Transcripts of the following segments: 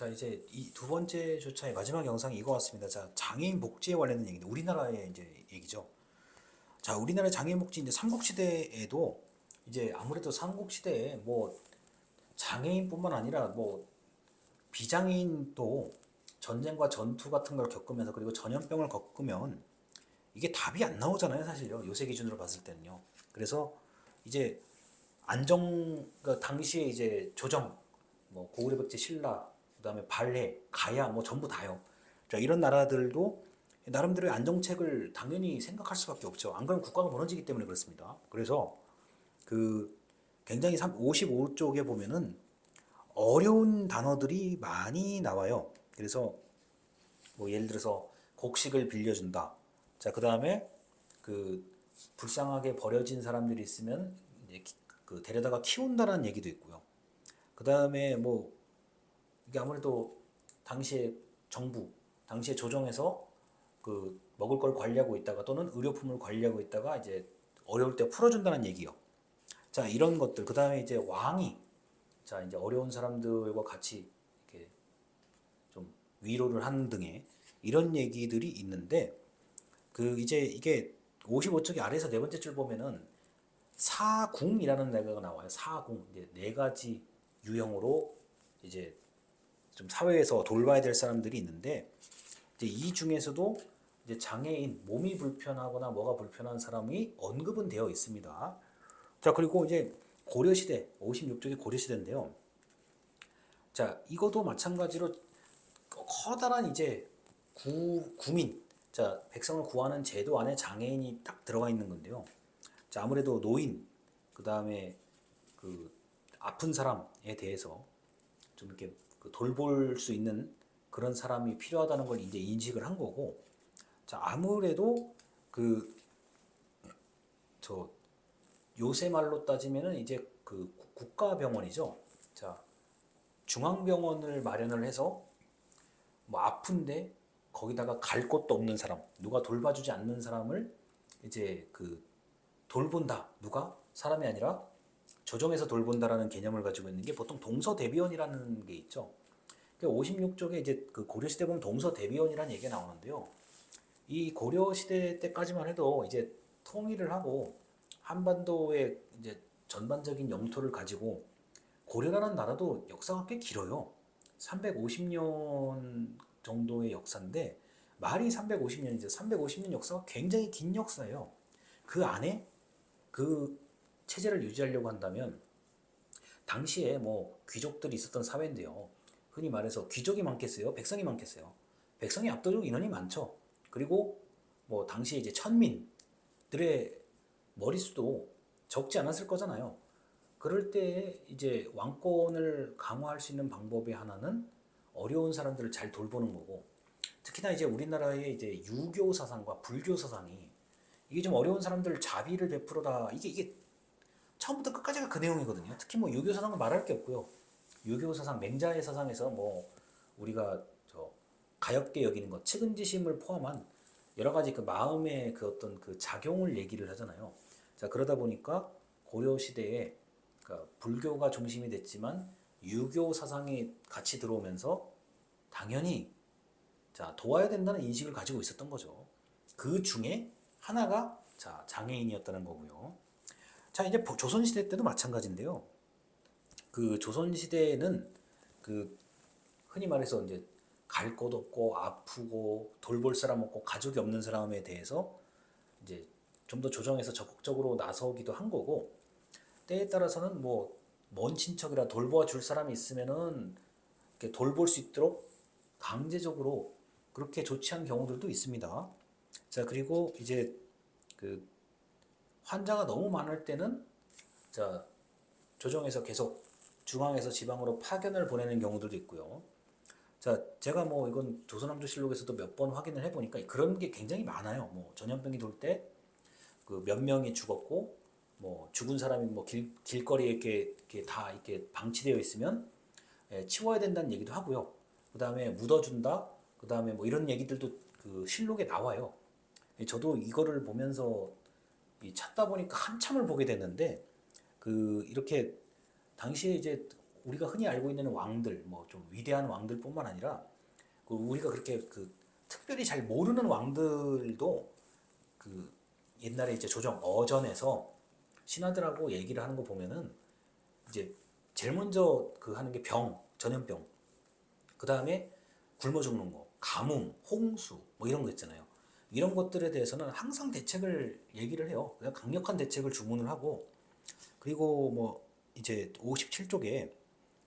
자 이제 이 두 번째 조차의 마지막 영상이 이거 같습니다. 자 장애인 복지에 관련된 얘기인데 우리나라의 이제 얘기죠. 자 우리나라 장애인 복지 이제 삼국시대에도 이제 아무래도 삼국시대에 뭐 장애인뿐만 아니라 뭐 비장애인도 전쟁과 전투 같은 걸 겪으면서 그리고 전염병을 겪으면 이게 답이 안 나오잖아요 사실요 요새 기준으로 봤을 때는요. 그래서 이제 안정 그 당시에 이제 조정 뭐 고구려 백제 신라 그다음에 발해 가야 뭐 전부 다요. 자 이런 나라들도 나름대로의 안정책을 당연히 생각할 수밖에 없죠. 안 그러면 국가가 무너지기 때문에 그렇습니다. 그래서 그 굉장히 55쪽에 보면은 어려운 단어들이 많이 나와요. 그래서 뭐 예를 들어서 곡식을 빌려준다. 자 그다음에 그 불쌍하게 버려진 사람들이 있으면 이제 기- 그 데려다가 키운다라는 얘기도 있고요. 그 다음에 뭐 이게 아무래도 당시에 정부, 당시에 조정에서 그 먹을 걸 관리하고 있다가 또는 의료품을 관리하고 있다가 이제 어려울 때 풀어준다는 얘기요. 자 이런 것들 그 다음에 이제 왕이 자 이제 어려운 사람들과 같이 이렇게 좀 위로를 하는 등의 이런 얘기들이 있는데 그 이제 이게 55쪽의 아래에서 네 번째 줄 보면은 사궁이라는 내가 나와요. 사궁 이제 네 가지 유형으로 이제 좀 사회에서 돌봐야 될 사람들이 있는데 이제 이 중에서도 이제 장애인 몸이 불편하거나 뭐가 불편한 사람이 언급은 되어 있습니다. 자 그리고 이제 고려 시대 56쪽이 고려 시대인데요. 자 이것도 마찬가지로 커다란 이제 구 구민 자 백성을 구하는 제도 안에 장애인이 딱 들어가 있는 건데요. 자 아무래도 노인 그 다음에 그 아픈 사람에 대해서 좀 이렇게 그 돌볼 수 있는 그런 사람이 필요하다는 걸 이제 인식을 한 거고 자 아무래도 그 저 요새 말로 따지면은 이제 그 국- 국가병원이죠. 자 중앙병원을 마련을 해서 뭐 아픈데 거기다가 갈 곳도 없는 사람, 누가 돌봐주지 않는 사람을 이제 그 돌본다. 누가? 사람이 아니라 조정에서 돌본다라는 개념을 가지고 있는 게 보통 동서 대비원이라는 게 있죠. 56쪽에 이제 그 고려 시대 보면 동서 대비원이라는 얘기가 나오는데요. 이 고려 시대 때까지만 해도 이제 통일을 하고 한반도의 이제 전반적인 영토를 가지고 고려라는 나라도 역사가 꽤 길어요. 350년 정도의 역사인데 말이 350년이죠. 350년 역사가 굉장히 긴 역사예요. 그 안에 그 체제를 유지하려고 한다면 당시에 뭐 귀족들이 있었던 사회인데요. 흔히 말해서 귀족이 많겠어요? 백성이 많겠어요? 백성이 압도적 인원이 많죠. 그리고 뭐 당시에 이제 천민들의 머릿수도 적지 않았을 거잖아요. 그럴 때 이제 왕권을 강화할 수 있는 방법의 하나는 어려운 사람들을 잘 돌보는 거고 특히나 이제 우리나라의 이제 유교 사상과 불교 사상이 이게 좀 어려운 사람들 자비를 베풀어라 이게 이게 처음부터 끝까지가 그 내용이거든요. 특히 뭐 유교 사상은 말할 게 없고요. 유교 사상 맹자의 사상에서 뭐 우리가 저 가엽게 여기는 것, 측은지심을 포함한 여러 가지 그 마음의 그 어떤 그 작용을 얘기를 하잖아요. 자 그러다 보니까 고려 시대에 그러니까 불교가 중심이 됐지만 유교 사상이 같이 들어오면서 당연히 자 도와야 된다는 인식을 가지고 있었던 거죠. 그 중에 하나가 자 장애인이었다는 거고요. 자 이제 보- 조선 시대 때도 마찬가지인데요. 그 조선 시대에는 그 흔히 말해서 이제 갈 곳 없고 아프고 돌볼 사람 없고 가족이 없는 사람에 대해서 이제 좀 더 조정해서 적극적으로 나서기도 한 거고 때에 따라서는 뭐 먼 친척이라 돌보아 줄 사람이 있으면은 이렇게 돌볼 수 있도록 강제적으로 그렇게 조치한 경우들도 있습니다. 자 그리고 이제 그 환자가 너무 많을 때는 자 조정에서 계속 중앙에서 지방으로 파견을 보내는 경우들도 있고요. 자 제가 뭐 이건 조선왕조실록에서도 몇 번 확인을 해보니까 그런 게 굉장히 많아요. 뭐 전염병이 돌 때 그 몇 명이 죽었고 뭐 죽은 사람이 뭐 길, 길거리에 이렇게, 이렇게 다 이렇게 방치되어 있으면 예, 치워야 된다는 얘기도 하고요. 그 다음에 묻어준다. 그 다음에 뭐 이런 얘기들도 그 실록에 나와요. 예, 저도 이거를 보면서 이 찾다 보니까 한참을 보게 됐는데 그 이렇게 당시에 이제 우리가 흔히 알고 있는 왕들, 뭐 좀 위대한 왕들뿐만 아니라 그 우리가 그렇게 그 특별히 잘 모르는 왕들도 그 옛날에 이제 조정 어전에서 신하들하고 얘기를 하는 거 보면은 이제 제일 먼저 그 하는 게 병, 전염병. 그 다음에 굶어 죽는 거, 가뭄, 홍수, 뭐 이런 거 있잖아요. 이런 것들에 대해서는 항상 대책을 얘기를 해요. 그냥 강력한 대책을 주문을 하고, 그리고 뭐 이제 57쪽에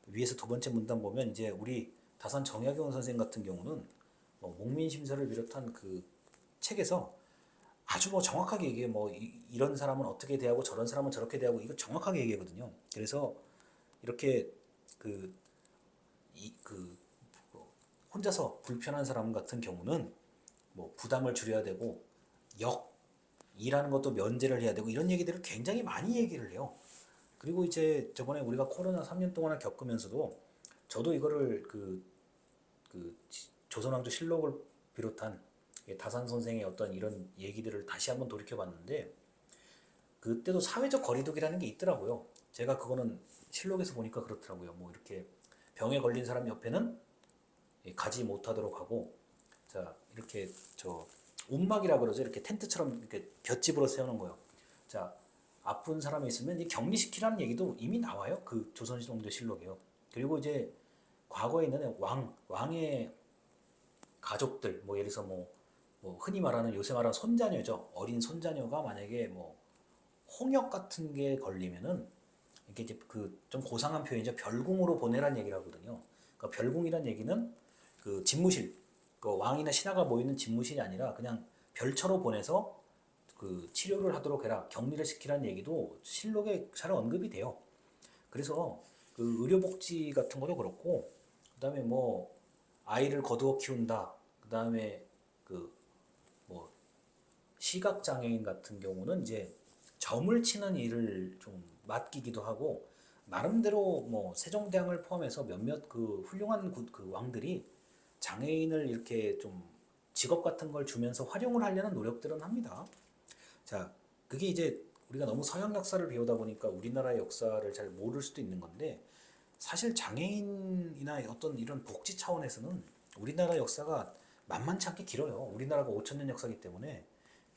위에서 두 번째 문단 보면 이제 우리 다산 정약용 선생 같은 경우는 뭐 목민심서를 비롯한 그 책에서 아주 뭐 정확하게 얘기해 뭐 이, 이런 사람은 어떻게 대하고 저런 사람은 저렇게 대하고 이거 정확하게 얘기하거든요. 그래서 이렇게 그 이 그 혼자서 불편한 사람 같은 경우는 뭐 부담을 줄여야 되고 역 일하는 것도 면제를 해야 되고 이런 얘기들을 굉장히 많이 얘기를 해요. 그리고 이제 저번에 우리가 코로나 3년 동안을 겪으면서도 저도 이거를 그, 그 지- 조선왕조 실록을 비롯한 이 다산 선생의 어떤 이런 얘기들을 다시 한번 돌이켜 봤는데 그때도 사회적 거리두기라는 게 있더라고요. 제가 그거는 실록에서 보니까 그렇더라고요. 뭐 이렇게 병에 걸린 사람 옆에는 이 가지 못하도록 하고 자 이렇게 저 움막이라 그러죠. 이렇게 텐트처럼 이렇게 볏집으로 세우는 거예요. 자 아픈 사람이 있으면 이 격리시키라는 얘기도 이미 나와요. 그 조선시동조 실록이요. 그리고 이제 과거에 있는 왕 왕의 가족들 뭐 예를 들어서 뭐, 뭐 흔히 말하는 요새 말하는 손자녀죠. 어린 손자녀가 만약에 뭐 홍역 같은 게 걸리면은 이게 이제 그 좀 고상한 표현이죠. 별궁으로 보내란 얘기를 하거든요. 그러니까 별궁이란 얘기는 그 집무실, 그 왕이나 신하가 모이는 집무실이 아니라 그냥 별처로 보내서 그 치료를 하도록 해라, 격리를 시키라는 얘기도 실록에 잘 언급이 돼요. 그래서 그 의료복지 같은 것도 그렇고, 그다음에 뭐 아이를 거두어 키운다, 그다음에 그 뭐 시각 장애인 같은 경우는 이제 점을 치는 일을 좀 맡기기도 하고 나름대로 뭐 세종대왕을 포함해서 몇몇 그 훌륭한 구- 그 왕들이 장애인을 이렇게 좀 직업 같은 걸 주면서 활용을 하려는 노력들은 합니다. 자, 그게 이제 우리가 너무 서양 역사를 배우다 보니까 우리나라의 역사를 잘 모를 수도 있는 건데 사실 장애인이나 어떤 이런 복지 차원에서는 우리나라 역사가 만만치 않게 길어요. 우리나라가 5천 년 역사이기 때문에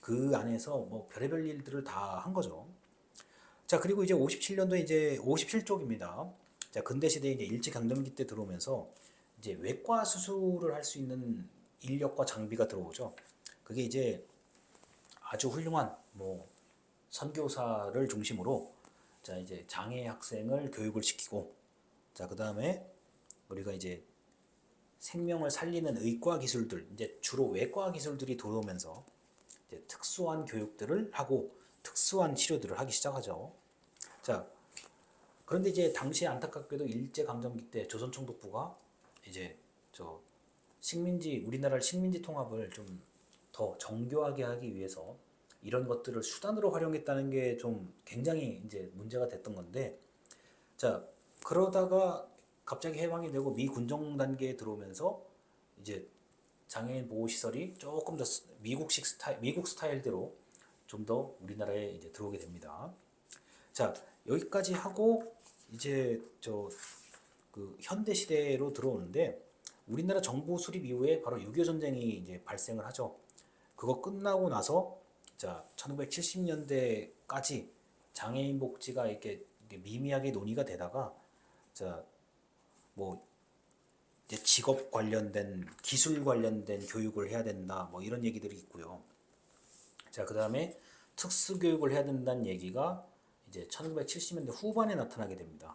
그 안에서 뭐 별의별 일들을 다 한 거죠. 자, 그리고 이제 57년도에 이제 57쪽입니다. 자, 근대 시대에 이제 일제 강점기 때 들어오면서 이제 외과 수술을 할 수 있는 인력과 장비가 들어오죠. 그게 이제 아주 훌륭한 뭐 선교사를 중심으로 자, 이제 장애 학생을 교육을 시키고 자, 그 다음에 우리가 이제 생명을 살리는 의과 기술들, 이제 주로 외과 기술들이 들어오면서 이제 특수한 교육들을 하고 특수한 치료들을 하기 시작하죠. 자, 그런데 이제 당시에 안타깝게도 일제 강점기 때 조선총독부가 이제 저 식민지 우리나라를 식민지 통합을 좀 더 정교하게 하기 위해서 이런 것들을 수단으로 활용했다는 게 좀 굉장히 이제 문제가 됐던 건데 자 그러다가 갑자기 해방이 되고 미 군정 단계에 들어오면서 이제 장애인 보호 시설이 조금 더 스- 미국식 스타일 미국 스타일대로 좀 더 우리나라에 이제 들어오게 됩니다. 자 여기까지 하고 이제 저 그 현대 시대로 들어오는데 우리나라 정부 수립 이후에 바로 6.25 전쟁이 이제 발생을 하죠. 그거 끝나고 나서 자 1970년대까지 장애인 복지가 이렇게, 미미하게 논의가 되다가 자뭐 이제 직업 관련된 기술 관련된 교육을 해야 된다 뭐 이런 얘기들이 있고요. 자 그다음에 특수 교육을 해야 된다는 얘기가 이제 1970년대 후반에 나타나게 됩니다.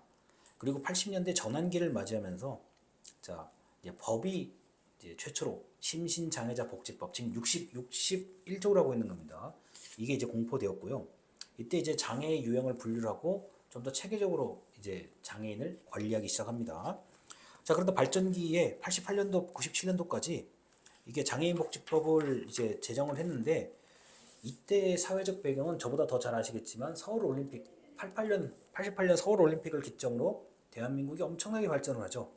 그리고 80년대 전환기를 맞이하면서 자 이제 법이 이제 최초로 심신장애자 복지법 지금 60 61조라고 있는 겁니다. 이게 이제 공포되었고요. 이때 이제 장애 유형을 분류를 하고 좀 더 체계적으로 이제 장애인을 관리하기 시작합니다. 자, 그런데 발전기에 88년도, 97년도까지 이게 장애인 복지법을 이제 제정을 했는데 이때 사회적 배경은 저보다 더 잘 아시겠지만 서울 올림픽 88년 88년 서울 올림픽을 기점으로 대한민국이 엄청나게 발전을 하죠.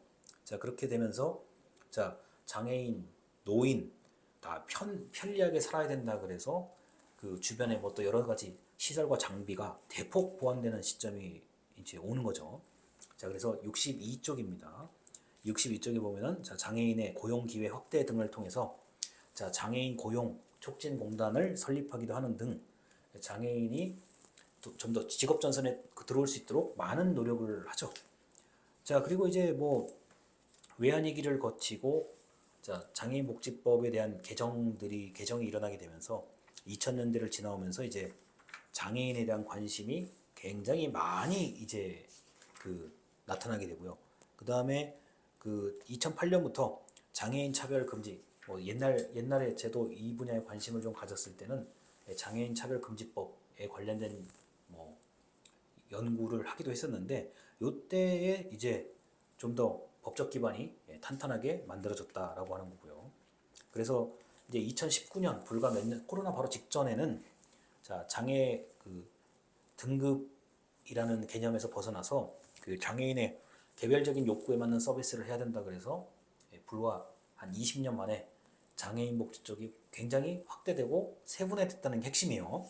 자, 그렇게 되면서 자, 장애인, 노인 다 편, 편리하게 살아야 된다 그래서 그 주변에 뭐 또 여러 가지 시설과 장비가 대폭 보완되는 시점이 이제 오는 거죠. 자, 자, 그래서 62쪽입니다. 62쪽에 보면은 자, 장애인의 고용 기회 확대 등을 통해서 자, 장애인 고용 촉진 공단을 설립하기도 하는 등 장애인이 좀 더 직업 전선에 그 들어올 수 있도록 많은 노력을 하죠. 자, 그리고 이제 뭐 외환위기를 거치고 자, 장애인 복지법에 대한 개정들이 개정이 일어나게 되면서 2000년대를 지나오면서 이제 장애인에 대한 관심이 굉장히 많이 이제 그 나타나게 되고요. 그 다음에 그 2008년부터 장애인 차별 금지 뭐 옛날 옛날에 제도 이 분야에 관심을 좀 가졌을 때는 장애인 차별 금지법에 관련된 뭐 연구를 하기도 했었는데 요때에 이제 좀 더 법적 기반이 예, 탄탄하게 만들어졌다라고 하는 거고요. 그래서 이제 2019년 불과 몇 년 코로나 바로 직전에는 자 장애 그 등급이라는 개념에서 벗어나서 그 장애인의 개별적인 욕구에 맞는 서비스를 해야 된다 그래서 예, 불과 한 20년 만에 장애인 복지 쪽이 굉장히 확대되고 세분화됐다는 게 핵심이에요.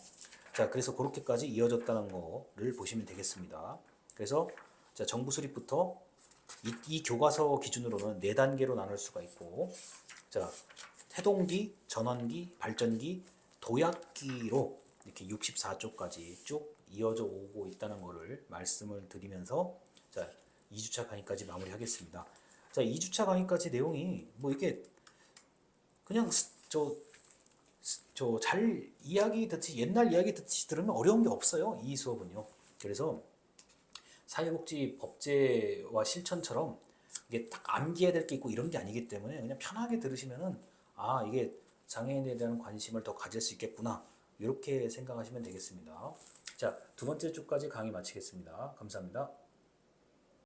자, 그래서 그렇게까지 이어졌다는 거를 보시면 되겠습니다. 그래서 자, 정부 수립부터 이, 이 교과서 기준으로는 네 단계로 나눌 수가 있고, 자, 태동기, 전원기, 발전기, 도약기로 이렇게 64쪽까지 쭉 이어져 오고 있다는 거를 말씀을 드리면서 자, 2주차 강의까지 마무리하겠습니다. 자, 2주차 강의까지 내용이 뭐 이게 그냥 스- 저 저 잘 이야기 듣듯이 옛날 이야기 듣듯이 들으면 어려운 게 없어요. 이 수업은요. 그래서 사회복지 법제와 실천처럼 이게 딱 암기해야 될 게 있고 이런 게 아니기 때문에 그냥 편하게 들으시면은 아 이게 장애인에 대한 관심을 더 가질 수 있겠구나 이렇게 생각하시면 되겠습니다. 자 두 번째 주까지 강의 마치겠습니다. 감사합니다.